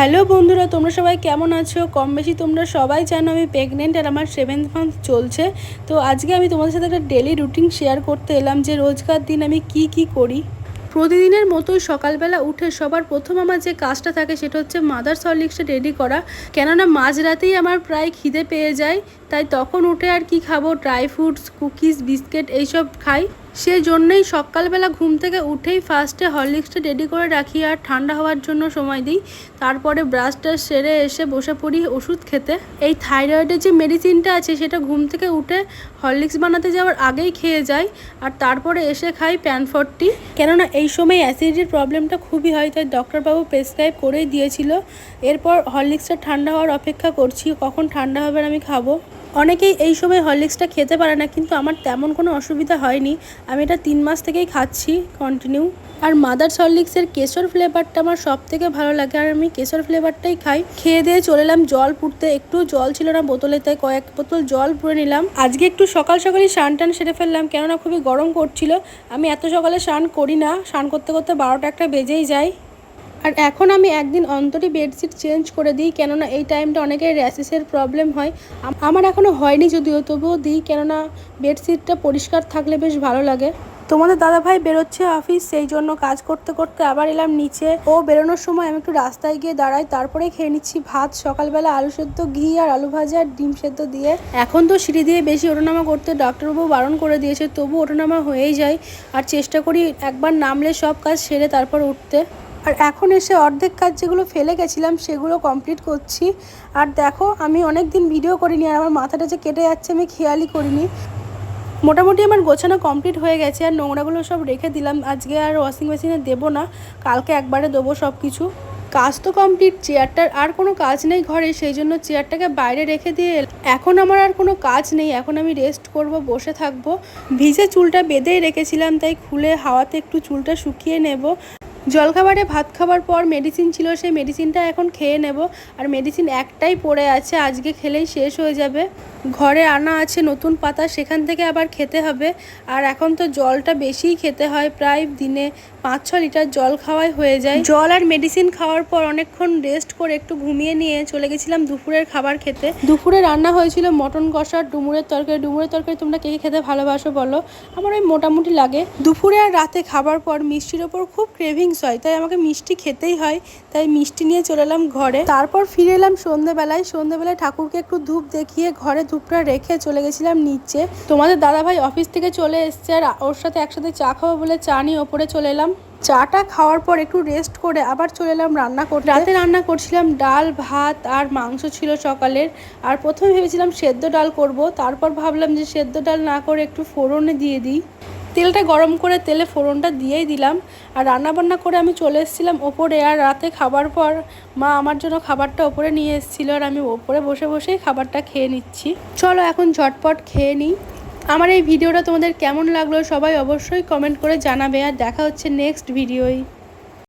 Hello বন্ধুরা, তোমরা সবাই কেমন আছো? কম বেশি তোমরা সবাই জানো আমি প্রেগনেন্ট আর আমার সেভেন্থ মান্থ চলছে। তো আজকে আমি তোমাদের সাথে একটা ডেলি রুটিন শেয়ার করতে এলাম যে রোজকার দিন আমি কি কি করি। প্রতিদিনের মতোই সকালবেলা উঠে সবার প্রথম আমার যে কাজটা থাকে সেটা হচ্ছে মাদার সলিক্সটা রেডি করা। কেননা মাঝরাতেই আমার প্রায় খিদে পেয়ে যায়, তাই তখন উঠে আর কি খাব? ড্রাই ফ্রুটস কুকিজ বিস্কিট এইসব খাই। সেই জন্যই সকালবেলা ঘুম থেকে উঠেই ফার্স্টে হরলিক্সটা রেডি করে রাখি আর ঠান্ডা হওয়ার জন্য সময় দিই। তারপরে ব্রাশটা সেরে এসে বসে পড়ি ওষুধ খেতে। এই থাইরয়েডের যে মেডিসিনটা আছে, সেটা ঘুম থেকে উঠে হরলিক্স বানাতে যাওয়ার আগেই খেয়ে যাই আর তারপরে এসে খাই প্যানফর্টি কেননা এই সময় অ্যাসিডিটির প্রবলেমটা খুবই হয়, তাই ডক্টরবাবু প্রেসক্রাইব করেই দিয়েছিল। এরপর হরলিক্সটা ঠান্ডা হওয়ার অপেক্ষা করছি, কখন ঠান্ডা হবে আমি খাব। অনেকেই এই সময় হরলিক্সটা খেতে পারে না, কিন্তু আমার তেমন কোনো অসুবিধা হয়নি। আমি এটা তিন মাস থেকেই খাচ্ছি কন্টিনিউ আর মাদার সরলিক্সের কেশর ফ্লেভারটা আমার সব থেকে ভালো লাগে, আর আমি কেশর ফ্লেভারটাই খাই। খেয়ে দিয়ে চলে এলাম জল পুড়তে, একটু জল ছিল না বোতলে, তাই কয়েক বোতল জল পুড়ে নিলাম। আজকে একটু সকাল সকালই স্নান টান সেরে ফেললাম, কেননা খুবই গরম করছিল। আমি এত সকালে স্নান করি না, স্নান করতে করতে বারোটা একটা বেজেই যায়। আর এখন আমি একদিন অন্তরই বেডশিট চেঞ্জ করে দিই, কেননা এই টাইমটা অনেকের র্যাশেসের প্রবলেম হয়। আমার এখনও হয়নি যদিও, তবুও দিই, কেননা বেডশিটটা পরিষ্কার থাকলে বেশ ভালো লাগে। তোমাদের দাদা ভাই বেরোচ্ছে অফিস, সেই জন্য কাজ করতে করতে আবার এলাম নিচে। ও বেরোনোর সময় আমি একটু রাস্তায় গিয়ে দাঁড়াই, তারপরে খেয়ে নিচ্ছি ভাত, সকালবেলা আলু সেদ্ধ, ঘি আর আলু ভাজা আর ডিম সেদ্ধ দিয়ে। এখন তো সিঁড়ি দিয়ে বেশি ওঠানামা করতে ডাক্তারবাবু বারণ করে দিয়েছে তবু ওঠানামা হয়েই যায়। আর চেষ্টা করি একবার নামলে সব কাজ সেরে তারপর উঠতে। আর এখন এসে অর্ধেক কাজ যেগুলো ফেলে গেছিলাম সেগুলো কমপ্লিট করছি। আর দেখো, আমি অনেক দিন ভিডিও করিনি আর আমার মাথাটা যে কেটে যাচ্ছে আমি খেয়ালই করিনি। মোটামুটি আমার গোছানো কমপ্লিট হয়ে গেছে আর নোংরাগুলো সব রেখে দিলাম। আজকে আর ওয়াশিং মেশিনে দেবো না, কালকে একবারে দেবো সব কিছু কাজ তো কমপ্লিট চেয়ারটার আর কোনো কাজ নেই ঘরে, সেই জন্য চেয়ারটাকে বাইরে রেখে দিয়ে এখন আমার আর কোনো কাজ নেই। এখন আমি রেস্ট করব, বসে থাকব। ভিজে চুলটা বেঁধেই রেখেছিলাম, তাই খুলে হাওয়াতে একটু চুলটা শুকিয়ে নেব। জলখাবারে ভাত খাবার পর মেডিসিন ছিল, সেই মেডিসিনটা এখন খেয়ে নেব। আর মেডিসিন একটাই পড়ে আছে, আজকে খেলেই শেষ হয়ে যাবে। ঘরে আনা আছে নতুন পাতা, সেখান থেকে আবার খেতে হবে। আর এখন তো জলটা বেশিই খেতে হয়, প্রায় দিনে পাঁচ ছ লিটার জল খাওয়াই হয়ে যায়। জল আর মেডিসিন খাওয়ার পর অনেকক্ষণ রেস্ট করে একটু ঘুমিয়ে নিয়ে চলে গেছিলাম দুপুরের খাবার খেতে। দুপুরে রান্না হয়েছিল মটন কষা, ডুমুরের তরকারি। ডুমুরের তরকারি তোমরা কে কে খেতে ভালোবাসো বলো? আমার ওই মোটামুটি লাগে। দুপুরে আর রাতে খাবার পর মিষ্টির ওপর খুব ক্রেভিংস হয়, তাই আমাকে মিষ্টি খেতেই হয়, তাই মিষ্টি নিয়ে চলে এলাম ঘরে। তারপর ফিরে এলাম সন্ধেবেলায়। সন্ধেবেলায় ঠাকুরকে একটু ধূপ দেখিয়ে ঘরে ধূপটা রেখে চলে গেছিলাম নিচে। তোমাদের দাদাভাই অফিস থেকে চলে এসছে আর ওর সাথে একসাথে চা খাব বলে চা নিয়ে ওপরে চলে এলাম। চাটা খাওয়ার পর একটু রেস্ট করে আবার চলে এলাম রান্না করতে। রাতে রান্না করছিলাম ডাল, ভাত আর মাংস ছিল সকালের। আর প্রথমে ভেবেছিলাম সেদ্ধ ডাল করব, তারপর ভাবলাম যে সেদ্ধ ডাল না করে একটু ফোড়নে দিয়ে দিই। তেলটা গরম করে তেলে ফোড়নটা দিয়েই দিলাম। আর রান্না বান্না করে আমি চলে এসেছিলাম ওপরে। আর রাতে খাবার পর মা আমার জন্য খাবারটা ওপরে নিয়ে এসেছিল আর আমি ওপরে বসে বসেই খাবারটা খেয়ে নিচ্ছি। চলো এখন ঝটপট খেয়ে নিই। আমার এই ভিডিওটা তোমাদের কেমন লাগল সবাই অবশ্যই কমেন্ট করে জানাবে। আর দেখা হচ্ছে নেক্সট ভিডিওয়